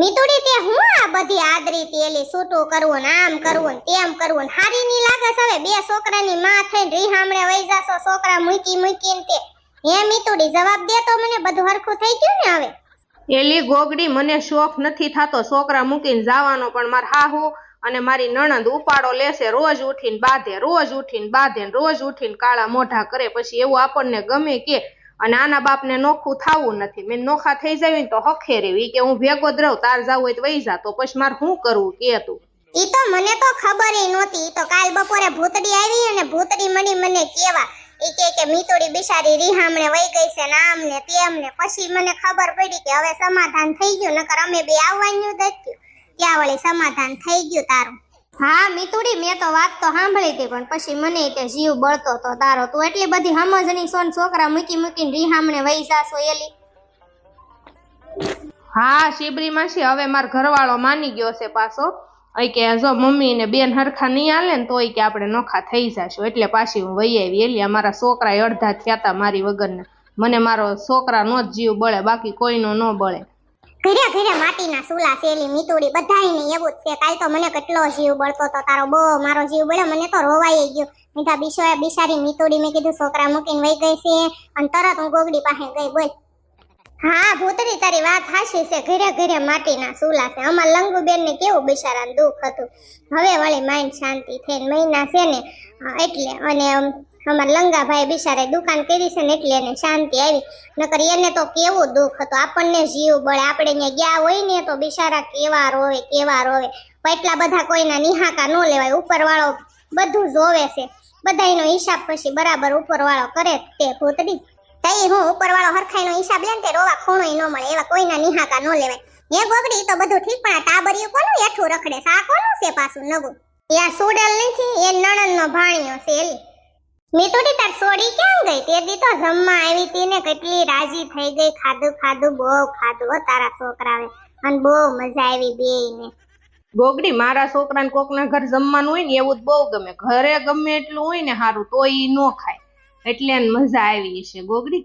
મિતુડી તે હું આ બધી આદરી તેલી સૂટું કરવું ને આમ કરવું ને તેમ કરવું ને હારી ની લાગે હવે બે છોકરાની માં થઈને રીહામણે વઈ જાશો, છોકરા મૂકી મૂકીને તે. હે મિતુડી, જવાબ દે તો મને બધું હરખું થઈ ગયું ને હવે? એલી ગોગડી, મને શોખ નથી થતો છોકરા મૂકીને જવાનો, પણ માર હાહુ અને મારી નણંદ ઉપાડો લેશે રોજ ઉઠીને બાંધે, રોજ ઉઠીને બાંધે ને રોજ ઉઠીને કાળા મોઢા કરે. પછી એવું આપણને ગમે કે અને આના બાપને નોખું થવું નથી. મેં નોખા થઈ જાય તો હખે રેવી કે હું ભેગો રહું, તાર જાવ હોય તો વહી જા. તો પછી મારે શું કરવું? કે તું? ઈ તો મને તો ખબર ય નહોતી. ઈ તો કાલ બપોરે ભૂતડી આવી અને ભૂતડી મળી મને કેવા. ઈ કે કે મીતોડી બિચારી રીહામણે વઈ ગઈ છે ને આમ ને તેમ ને પછી મને ખબર પડી કે હવે સમાધાન થઈ ગયું, નકર અમે બે આવવાનું જ હતું ત્યાં વળી સમાધાન થઈ ગયું તારું. હા, મિતુડી, મેં તો વાત તો સાંભળી હતી, પણ પછી મને તે જીવ બળતો તો તારો. તું એટલી બધી સમજણી સોન છોકરા મૂકી મૂકીને રીહામણે વહી જાશો, એલી. હા, શિબરી માસી, હવે માર ઘરવાળો માની ગયો છે પાછો. અહીં કે જો મમ્મી ને બેન હરખા નહીં હાલે ને તોય કે આપણે નોખા થઈ જાશું. એટલે પાછી હું વહી આવી. એલી, અમારા છોકરા અડધા થયા મારી વગરના. મને મારો છોકરા નો જ જીવ બળે, બાકી કોઈનો ન બળે. ઘરે ઘરે માટીના સુલા શેલી, મીતુડી બધાયને એવું જ છે. કાલ તો મને કેટલો જીવ બળતો તો તારો બહુ મારો જીવ બળ્યો. મને તો રોવાઈ ગયો. મીઠા બિશોએ બિશારી મીતુડી, મેં કીધું, છોકરા મૂકીને વહી ગઈ છે. અને તરત હું ગોગડી પાસે ગઈ. બોલ. હા, ભૂતરી, તારી વાત હાશી છે. ઘરે ઘરે માટીના સુલા છે. અમાર લંગુબેન ને કેવું બિચારાને દુઃખ હતું? હવે વળી માઇન્ડ શાંતિ થઈને મહિના છે ને, એટલે, અને અમાર લંગાભાઈ બિચારે દુકાન કરી છે ને એટલે એને શાંતિ આવી. નકર એને તો કેવું દુઃખ હતું. આપણને જીવ બળે. આપણે અહીંયા ગયા હોય ને તો બિચારા કેવા રોવે કેવા રોવે એટલા બધા કોઈના નિહાકા ન લેવાય. ઉપરવાળો બધું જોવે છે. બધાયનો હિસાબ પછી બરાબર ઉપરવાળો કરે તે ભૂતડી તઈ હું ઉપરવાળો હરખાઈનો હિસાબ લે ને તે રોવા ખૂણોય ન મળે. એવા કોઈના નિહાકા ન લેવાય. હે ગોગડી, તો બધું ઠીક. પણ આ ટાબરિયું કોનું? એઠું રખડે છે? આ કોનું છે પાછું નવું યા સુડેલ નથી, એ નણંદનો ભાણિયો છે એલી. મીતુડી તાર સોડી ક્યાં ગઈ? તે દી તો જમવા આવી તી ને કેટલી રાજી થઈ ગઈ. ખાધું ખાધું બહુ ખાધું હો તારા છોકરાએ. અને બહુ મજા આવી બેયને. ગોગડી મારા છોકરાને કોકના ઘર જમવાનું હોય ને એવું જ બહુ ગમે. ઘરે ગમે એટલું હોય ને સારું તો ઈ નો ખાય. એટલે એને મજા આવી છે ગોગડી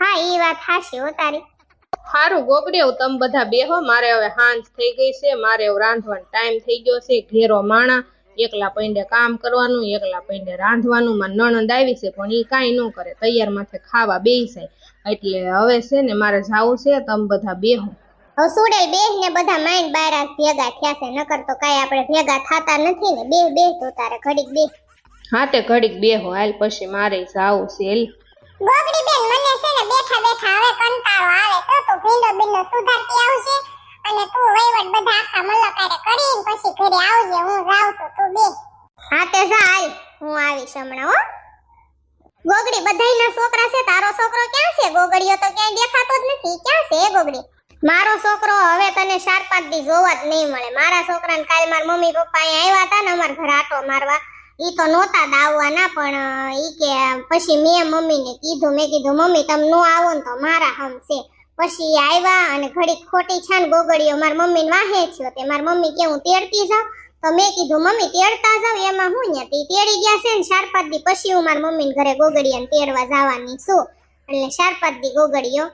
હા ઈ વાત હાશી હો તારી. સારું ગોગડી હું તમે બધા બેહો. મારે હવે હાંજ થઈ ગઈ છે. મારે હવે રાંધવાનો ટાઈમ થઈ ગયો છે. ઘેરો માણા. એકલા પૈંડે કામ કરવાનું એકલા પૈંડે રાંધવાનું માં નણંદ આવી છે પણ એ કાંઈ ન કરે. તૈયાર માથે ખાવા બેસી. જાય એટલે હવે છે ને મારે જાવું છે તમે બધા બેહો. સુડેલ બેહ ને બધા માઇન્ડ બાયરા ભેગા થયા છે નકર તો કાંઈ આપણે ભેગા થતા નથી ને બેહ બેહ તો તારે ઘડીક બેહ. હા તે ઘડીક બેહો હાલ પછી મારે જવું છે. ગોગડી બેન મને છે ને બેઠા બેઠા હવે કંટાળો આવે તો તું ભીંડો બીંડો સુધારતી આવશે અને તું વહીવટ બધા આખા મલકારે કરીને પછી ઘરે આવજે હું જાઉં છું તું બે હા તે જા હાલ હું આવીશ હમણાં, હો. ગોગડી, બધાયના છોકરા છે, તારો છોકરો ક્યાં છે? ગોગડીઓ તો ક્યાંય દેખાતો જ નથી. ક્યાં છે ગોગડી? મારો છોકરો હવે તને ચાર પાંચ દી જોવા જ નહીં મળે. મારા છોકરાને કાલ મારા મમ્મી પપ્પા અહીંયા આવ્યા હતા ને અમારા ઘર આટો મારવા. ઈ તો નહોતા દાવવાના, પણ ઈ કે, પછી મેં મમ્મીને કીધું, મેં કીધું, મમ્મી, તમે નો આવો ને તો મારા હમ છે. પછી આવ્યા અને ઘડીક ખોટી છાન ગોગડીઓ મારા મમ્મીને વાહે છે તે મારી મમ્મી કે, હું તેડતી જાઉં? તો મેં કીધું, મમ્મી, તેડતા જાવ. એમાં હું ને તી તેડી ગયા છે ને ચાર પાંચ દી પછી હું મારા મમ્મીને ઘરે ગોગડીયા તેડવા જવાની છું. એટલે ચાર પાંચ દી ગોગડીયો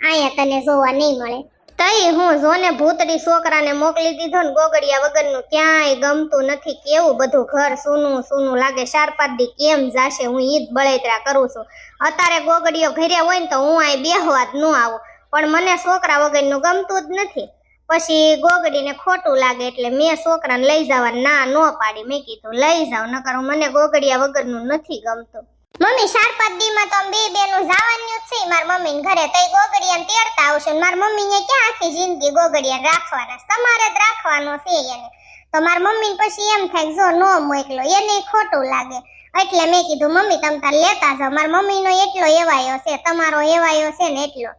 આયા તને જોવા નહીં મળે. તઈ હું જોને ભૂતડી છોકરાને મોકલી દીધો ને ગોગડિયા વગરનું ક્યાંય ગમતું નથી, કેવું બધું ઘર સૂનું સૂનું લાગે ચાર પાંચ દી કેમ જાશે? હું ઈ જ બળેતરા કરું છું. અત્યારે ગોગડીઓ ઘરે હોય ને તો હું અહીં બેહવા જ ન આવું. પણ મને છોકરા વગરનું ગમતું જ નથી. પછી ગોગડીને ખોટું લાગે એટલે મેં છોકરાને લઈ જવા ના, ન પાડી. મેં કીધું, લઈ જાવ નકર મને ગોગડિયા વગરનું નથી ગમતું. મમ્મી ચાર પાંચ દીમાં તો બે બેનું જવાનું જ છે. મારા મમ્મીને ઘરે તઈ ગોગડિયાને તેડતા આવશે ને મારા મમ્મીને ક્યાં આખી જિંદગી ગોગડિયાને રાખવાના? તમારે જ રાખવાનો છે એને. તો મારા મમ્મીને પછી એમ થાય જો નો મોકલો, એને ખોટું લાગે. એટલે મેં કીધું, મમ્મી, તમે તાર લેતા જાઓ. મારા મમ્મીનો એટલો એવાયો છે, તમારો એવાયો છે ને એટલો.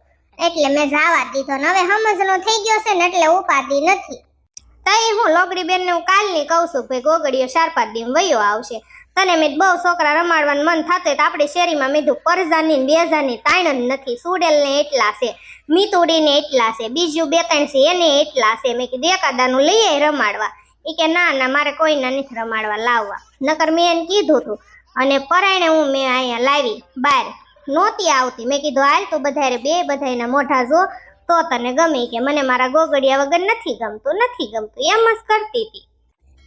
એટલે મેં જવા દીધો ને હવે સમજનો થઈ ગયો છે ને એટલે ઉપાધી નથી. તઈ હું લોગડી બેનને હું કાલની કહું છું, ભાઈ ગોગડીઓ ચાર પાંચ દિન વયો આવશે. તને મેં બહુ છોકરા રમાડવાનું મન થતું તો આપણી શેરીમાં મેં પરજાની બે હજારની તાણ જ નથી. સુડેલ ને એટલા છે, મીતુડીને એટલા છે, બીજું બે ત્રણ છે એને એટલા છે. મેં કીધું એકાદાનું લઈએ રમાડવા. એ કે, ના ના, મારે કોઈના નથી રમાડવા લાવવા. નકર મેં એને કીધું હતું અને પરાયણે હું મેં અહીંયા લાવી બાર નહોતી આવતી. મેં કીધું, હાલ તું બધારે બે બધાના મોઢા જો, તો તને ગમે કે મને મારા ગોગડિયા વગર નથી ગમતું નથી ગમતું. એમ જ કરતી હતી.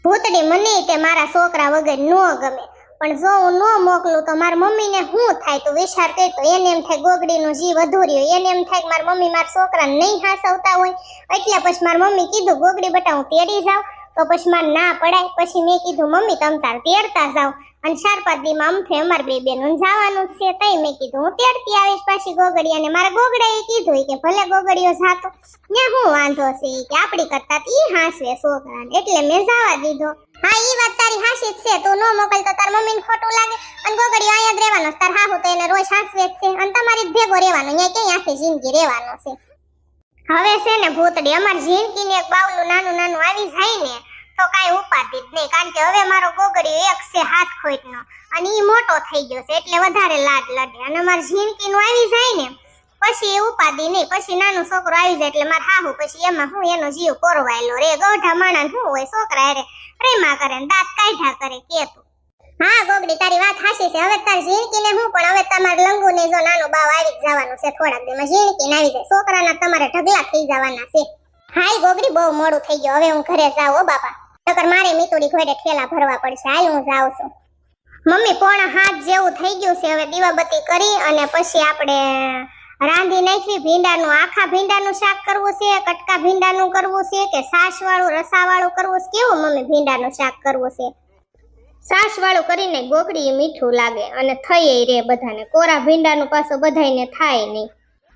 ભૂતડી મને તે મારા છોકરા વગર ન ગમે. પણ જો હું ન મોકલું તો મારા મમ્મીને શું થાય? તો વિચાર કર તો એને એમ થાય ગોગડીનો જીવ અધૂર્યો એને એમ થાય કે મારી મમ્મી મારા છોકરાને નહીં હાસવતા હોય. એટલે પછી મારી મમ્મી કીધું, ગોગડી બટા, હું તેડી જાઉં. તો પછી મારે ના પડાય. પછી મેં કીધું, મમ્મી, તમ તાર તેડતા જાવ. અને ચાર પાંચ દી માં અમથે અમાર બે બેનું જવાનું છે તઈ મેં કીધું, હું તેડતી આવીશ પાછી ગોગડિયાને મારા ગોગડાએ કીધું કે, ભલે ગોગડીયો જાતો. ને હું વાંધો છે કે, આપડી કરતા ઈ હાસવે છોકરાને. એટલે મેં જવા દીધો. હા, ઈ વાત તારી હાસી છે. તું નો મોકલ તો તાર મમ્મીને ખોટું લાગે. અને ગોગડીયો અહીંયા જ રહેવાનો. તાર હાહુ તો એને રોજ હાસવે છે. અને તમારી ભેગો રહેવાનો. અહીંયા ક્યાંય આખી જિંદગી રહેવાનો છે. હવે છે ને ભૂતડી, અમાર જિંદગીને એક બાવલું નાનું નાનું આવી જાય ને, તો કાંઈ ઉપાધિ જ નહીં. કારણ કે હવે મારો ગોગડીયો એક છે હાથ ખોટનો, અને ઈ મોટો થઈ ગયો છે, એટલે વધારે લાડ લડે. અને અમાર જિંદગીનું આવી જાય ને, પછી એ ઉપાધિ નહીં. પછી નાનું છોકરો આવી જાય એટલે મારે હાહુ, પછી એમાં હું એનો જીવ કોરવાયેલો રે. ગોઢા માણા શું હોય, છોકરા હારે પ્રેમા કરે દાંત કાઢ્યા કરે, કે તું? હા, ગોગડી, તારી વાત હાસી છે. હવે તાર ઝીણકીને હું પણ હવે તમારે લંગુને જો નાનો બાવ આવી જવાનું છે થોડાક દેમાં ઝીણકી ને આવી જાય. છોકરાના તમારે ઢગલા થઈ જવાના છે. હાય, ગોગડી, બહુ મોડું થઈ ગયું. હવે હું ઘરે જાઉં ઓ બાપા. નકર મારે મીતુડી ઘરે ઠેલા ભરવા પડશે. હાલ હું જાઉં છું. મમ્મી, પોણા હાથ જેવું થઈ ગયું છે. હવે દીવાબત્તી કરી અને પછી આપણે રાંધી નાખવી ભીંડાનું, આખા ભીંડાનું શાક કરવું છે, કટકા ભીંડાનું કરવું છે કે સાસ વાળું રસા વાળું કરવું છે? કેવું મમ્મી, ભીંડાનું શાક કરવું છે? સાસ વાળું કરીને ગોગડી મીઠું લાગે અને થઈ રે બધાને. કોરા ભીંડાનું પાછું બધાને થાય નહીં.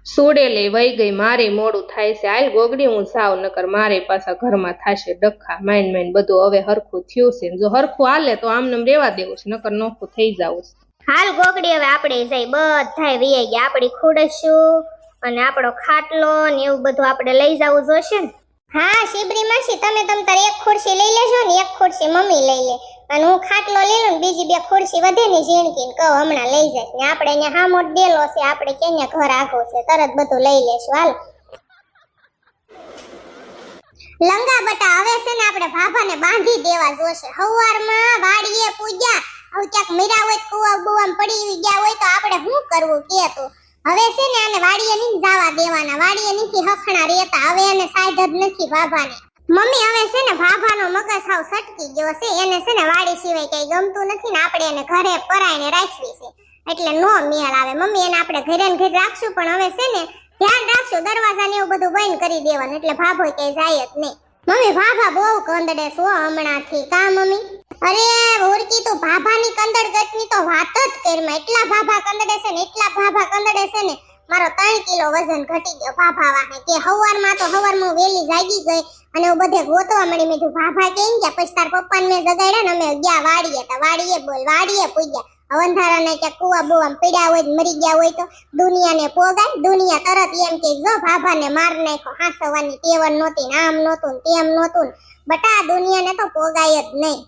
સુડેલી વહી ગઈ મારે મોડું થાય છે. હાલ ગોગડી હું સાવ નકર મારે પાછા ઘરમાં થાશે ડખા માઇન માઇન બધું હવે હરખું થયું છે. જો હરખું હાલે તો આમને આમ રેવા દેવું છે નકર નોખું થઈ જવું છે. હાલ ગોગડી હવે આપણે જઈ બધાય વીઆઈ ગયા. આપણી ખોડશું અને આપણો ખાટલો ને એવું બધું આપણે લઈ જવું જોશે ને? હા શિબરી માસી તમે તમ તાર એક ખુરશી લઈ લેજો ને એક ખુરશી મમ્મી લઈ લે. અને હું ખાટલો લઈ લઉં બીજી બે ખુરશી વધે ને ઝીણકી કહો, હમણાં લઈ જાય ને આપણે અહીંયા હામો ડેલો છે, આપણે ક્યાં ઘર આખો છે, તરત બધું લઈ લેશું, હાલ. લંગા બટા હવે છે ને આપણે ભાભાને બાંધી દેવા જોશે. હવારમાં વાડીએ પૂજ્યા, હવે ક્યાંક મીરા હોય કુવા બુવામ પડી ગયા હોય તો આપણે શું કરવું કે તું હવે છે ને આને વાડીએ નહીં જવા દેવાના, વાડીએ નથી હખણા રહેતા, હવે એને સાઈડ જ નથી ભાભાને. મમ્મી હવે છે ને ભાભાનો મગજ સાવ સટકી ગયો છે. એને છે ને વાડી સિવાય કઈ ગમતું નથી ને આપણે એને ઘરે પરાઈને રાખવી છે. એટલે નો મેળ આવે. મમ્મી એને આપણે ઘરે ને ઘરે રાખશું, પણ હવે છે ને ધ્યાન રાખશું. દરવાજા ને એવું બધું બંધ કરી દેવાનું. એટલે ભાભો ક્યાંય જાય જ નહીં. મમ્મી, ભાભા બહુ કંદડે છો હમણાંથી. કા મમ્મી? અરે ઓરકી તું ભાભાની કંદડ ગટની તો વાત જ કરમાં. એટલા ભાભા કંદડે છે ને, એટલા ભાભા કંદડે છે ને, મારો ત્રણ કિલો વજન ઘટી ગયો. ભાભા વાહે કે હવારમાં તો હવારમાં વેલી જાગી ગઈ. અને હું બધે ગોતવા મળી મેં કીધું ભાભા કેમ ગયા, પછી તાર પપ્પાને મેં જગાડ્યા ને અમે ગયા વાડીએ, તા વાડીએ બોલ, વાડીએ પૂગ્યા. અવંધારાને ક્યાંક કુવા બુવા પીડ્યા હોય મરી ગયા હોય તો દુનિયાને પોગાય, દુનિયા તરત એમ કે જો ભાભાને માર નાખો હાસવાની ટેવન નહોતી ને આમ નહોતું ને તેમ નહોતું ને. બટા દુનિયાને તો પોગાય જ નહીં.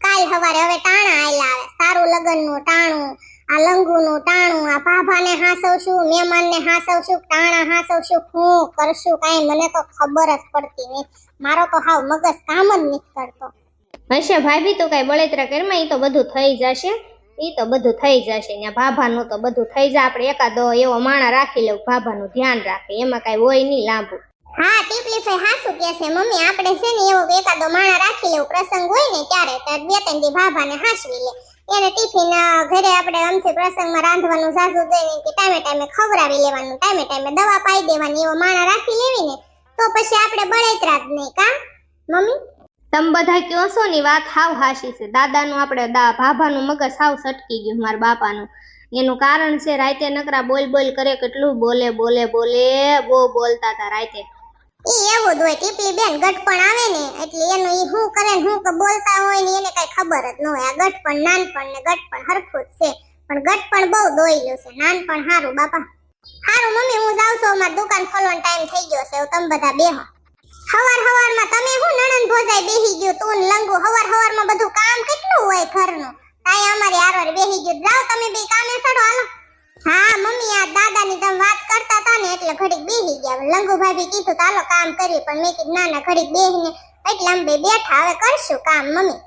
કાલ સવારે હવે ટાણા આયલા આવે, સારું લગનનું ટાણું આ લંગુનું ટાણું આ ભાભાને હાસવશું મહેમાનને હાસવશું ટાણા હાસવશું હું કરશું કાંઈ મને તો ખબર જ પડતી નહીં. મારો તો હાવ મગજ કામ જ નથી કરતો. હશે ભાભી તો કાંઈ બળેતરા કરમાં એ તો બધું થઈ જશે. એ તો બધું થઈ જશે. ને ભાભાનું તો બધું થઈ જાય. આપણે એકાદો એવો માણા રાખી લેવું ભાભાનું ધ્યાન રાખે. એમાં કાંઈ હોય નહીં લાંબુ. હા ટીપલી ભાઈ હાસુ કે છે મમ્મી આપણે છે ને એવો એકાદો માણા રાખી લેવું. પ્રસંગ હોય ને ત્યારે ત્યારે બે ત્રણ દી ભાભાને હાસવી લે. એને ટિફિન ઘરે આપણે અમથી પ્રસંગમાં રાંધવાનું સાસુ ને કે ટાઈમે ટાઈમે ખવડાવી લેવાનું, ટાઈમે ટાઈમે દવા પાઈ દેવાની, એવો માણા રાખી લેવી ને, તો પછી આપણે બળેતરા જ નહીં, કા? મમ્મી? તમે બધા કયો છો ની વાત હાવ હાશી છે. દાદાનું આપણે દા, ભાભાનું મગજ હાવ સટકી ગયું મારા બાપાનું. એનું કારણ છે રાતે નકરા બોલ બોલ કરે, કેટલું બોલે બોલે બોલે બહુ બોલતા હતા રાતે. ઈ એવું જ હોય ટીપલી બેન ગટપણ આવે ને, એટલે એનું ઈ હું કરે ને શું બોલતા હોય ને એને કઈ ખબર જ ન હોય. આ ગટપણ નાનપણ ને ગટપણ હરખું છે. પણ ગટપણ બહુ દોયલું છે. નાનપણ હારું, બાપા. હારું, મમ્મી, હું જાઉં છું. અમારી દુકાન ખોલવાનો ટાઈમ થઈ ગયો છે. તમે બધા બેહો. હવાર હવારમાં તમે હું નણંદ ભોજાઈ બેહી ગયું, તું ને લંગુ. હવાર હવારમાં બધું કામ કેટલું હોય ઘરનું? તાય અમારી આરવાર બેહી ગયું. જાઓ તમે બે કામે સડો હાલો. હા, મમ્મી, આ દાદાની તમે વાત કરતા હતા ને, એટલે ઘડીક બેહી ગયા. લંગુ ભાભી કીધું, તો હાલો કામ કરી પણ મેં કીધું, ના ના, ઘડીક બેહીને એટલે અમે બે બેઠા, હવે કરશું કામ, મમ્મી.